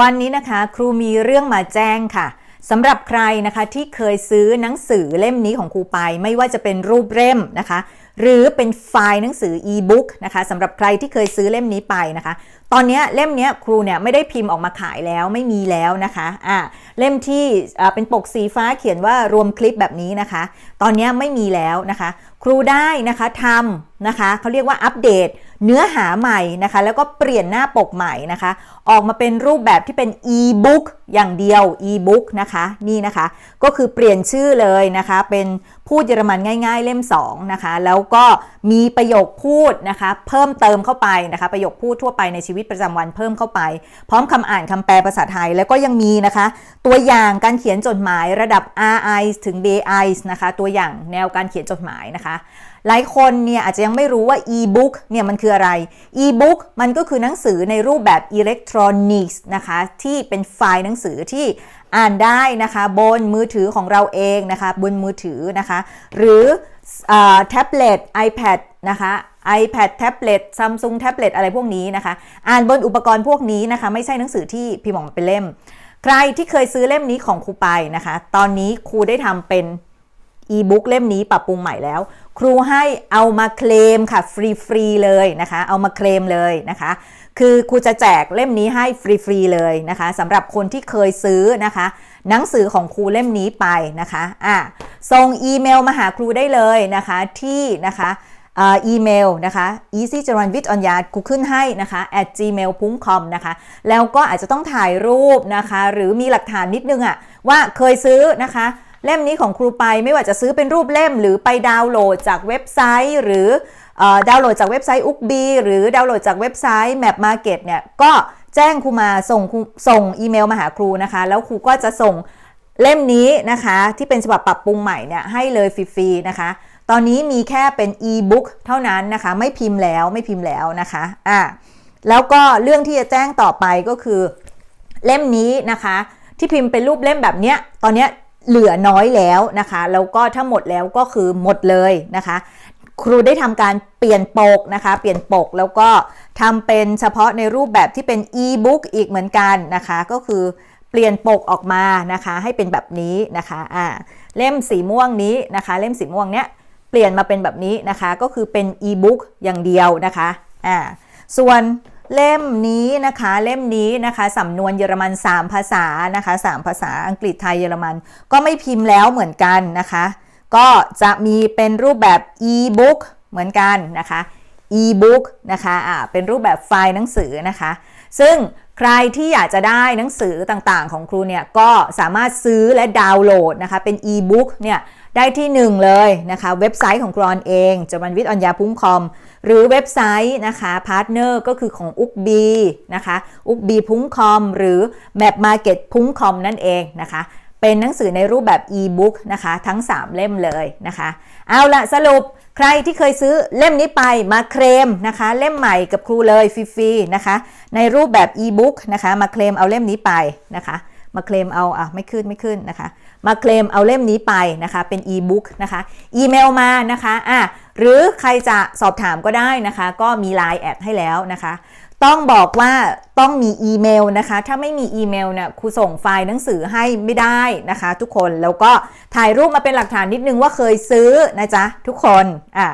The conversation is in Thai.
วันนี้นะคะครูมีเรื่องมาแจ้งค่ะสำหรับใครนะคะที่เคยซื้อหนังสือเล่มนี้ของครูไป ไม่ว่าจะเป็นรูปเล่มนะคะ หรือเป็นไฟล์หนังสืออีบุ๊กนะคะสำหรับใครที่เคยซื้อเล่มนี้ไปนะคะ ตอนนี้เล่มนี้ครูเนี่ยไม่ได้พิมพ์ออกมาขายแล้วไม่มีแล้วนะคะอ่าเล่มที่เป็นปกสีฟ้าเขียนว่ารวมคลิปแบบนี้นะคะ ตอนนี้ไม่มีแล้วนะคะ ครูได้นะคะทำนะคะเขาเรียกว่าอัปเดตเนื้อหาใหม่นะคะ แล้วก็เปลี่ยนหน้าปกใหม่นะคะ ออกมาเป็นรูปแบบที่เป็น e-book อย่างเดียว e-book นะคะนี่นะคะ ก็คือเปลี่ยนชื่อเลยนะคะเป็น พูดเยอรมันง่าย ๆ เล่ม2นะคะแล้วก็มีประโยคพูดนะคะเพิ่มเติมเข้าไปนะคะประโยคพูดทั่วไปในชีวิตประจำวันเพิ่มเข้าไป พร้อมคำอ่านคำแปลภาษาไทยแล้วก็ยังมีนะคะ ตัวอย่างการเขียนจดหมายระดับ RI ถึง BI นะคะตัวอย่างแนวการเขียนจดหมายนะคะ หลายคนเนี่ยอาจจะยังไม่รู้ว่า e-book เนี่ยมันคืออะไร e-book มันก็คือหนังสือในรูปแบบอิเล็กทรอนิกส์นะคะที่เป็นไฟล์หนังสือที่อ่านได้นะคะ บนมือถือของเราเองนะคะบนมือถือนะคะ หรือแท็บเล็ต iPad นะคะ iPad แท็บเล็ต Samsung แท็บเล็ตอะไรพวกนี้นะคะ อ่านบนอุปกรณ์พวกนี้นะคะ ไม่ใช่หนังสือที่พิมพ์ออกมาเป็นเล่ม ใครที่เคยซื้อเล่มนี้ของครูไปนะคะ ตอนนี้ครูได้ทำเป็น e-book เล่มนี้ปรับปรุงใหม่แล้ว ครูให้เอามาเคลมค่ะ ฟรีๆเลยนะคะ เอามาเคลมเลยนะคะ คือครูจะแจกเล่มนี้ให้ฟรีๆเลยนะคะสำหรับคนที่เคยซื้อนะคะ หนังสือของครูเล่มนี้ไปนะคะอะส่งอีเมลมาหาครูได้เลยนะคะที่นะคะอีเมลนะคะ easy j e r a n w i t o n y a กูขึ้นให้นะคะ at gmail.com นะคะ แล้วก็อาจจะต้องถ่ายรูปนะคะ หรือมีหลักฐานนิดนึงอะว่าเคยซื้อนะคะ เล่มนี้ของครูไปไม่ว่าจะซื้อเป็นรูปเล่ม หรือไปดาวน์โหลดจากเว็บไซต์ หรือดาวน์โหลดจากเว็บไซต์อุกบีหรือดาวน์โหลดจากเว็บไซต์ Map Market เนี่ยก็แจ้งครูมาส่งส่งอีเมลมาหาครูนะคะ แล้วครูก็จะส่งเล่มนี้นะคะ ที่เป็นฉบับปรับปรุงใหม่เนี่ยให้เลยฟรีๆนะคะ ตอนนี้มีแค่เป็น e-book เท่านั้นนะคะ ไม่พิมพ์แล้วไม่พิมพ์แล้วนะคะอะแล้วก็เรื่องที่จะแจ้งต่อไปก็คือ เล่มนี้นะคะ ที่พิมพ์เป็นรูปเล่มแบบเนี้ยตอนเนี้ย เหลือน้อยแล้วนะคะ แล้วก็ถ้าหมดแล้วก็คือหมดเลยนะคะ ครูได้ทำการเปลี่ยนปกนะคะ เปลี่ยนปกแล้วก็ทำเป็นเฉพาะในรูปแบบที่เป็น e-book อีกเหมือนกันนะคะ ก็คือเปลี่ยนปกออกมานะคะ ให้เป็นแบบนี้นะคะอ่าเล่มสีม่วงนี้นะคะ เล่มสีม่วงเนี้ยเปลี่ยนมาเป็นแบบนี้นะคะ ก็คือเป็น e-book อย่างเดียวนะคะอ่าส่วน เล่มนี้นะคะเล่มนี้นะคะสำนวนเยอรมัน 3 ภาษานะคะ 3 ภาษาอังกฤษไทยเยอรมัน ก็ไม่พิมพ์แล้วเหมือนกันนะคะ ก็จะมีเป็นรูปแบบ e-book เหมือนกันนะคะ e-book นะคะอ่าเป็นรูปแบบไฟล์หนังสือนะคะ ซึ่งใครที่อยากจะได้หนังสือต่างๆ ของครูเนี่ยก็สามารถซื้อและดาวน์โหลดนะคะ เป็น e-book เนี่ยได้ที่หนึ่งเลยนะคะ เว็บไซต์ของครอนเองจมันวิทย์อัญญาพุ่มคอม หรือเว็บไซต์นะคะพาร์ทเนอร์ก็คือของอุกบีนะคะอุกบีพุ่งคอมหรือ map market พุ่งคอมนั่นเองนะคะเป็นหนังสือในรูปแบบ e-book นะคะ ทั้ง 3 เล่มเลยนะคะ เอาละสรุป ใครที่เคยซื้อเล่มนี้ไปมาเคลมนะคะ เล่มใหม่กับครูเลยฟรีๆนะคะ ในรูปแบบ e-book นะคะมาเคลมเอาเล่มนี้ไปนะคะมาเคลมเอาอะไม่ขึ้นไม่ขึ้นนะคะ มาเคลมเอาเล่มนี้ไปนะคะ เป็น e-book นะคะ อีเมลมานะคะอะหรือใครจะสอบถามก็ได้นะคะ ก็มี Line แอดให้แล้วนะคะ ต้องบอกว่าต้องมีอีเมลนะคะ ถ้าไม่มีอีเมลเนี่ยครูส่งไฟล์หนังสือให้ไม่ได้นะคะ ทุกคนแล้วก็ถ่ายรูปมาเป็นหลักฐานนิดนึงว่าเคยซื้อนะจ๊ะทุกคนอ่า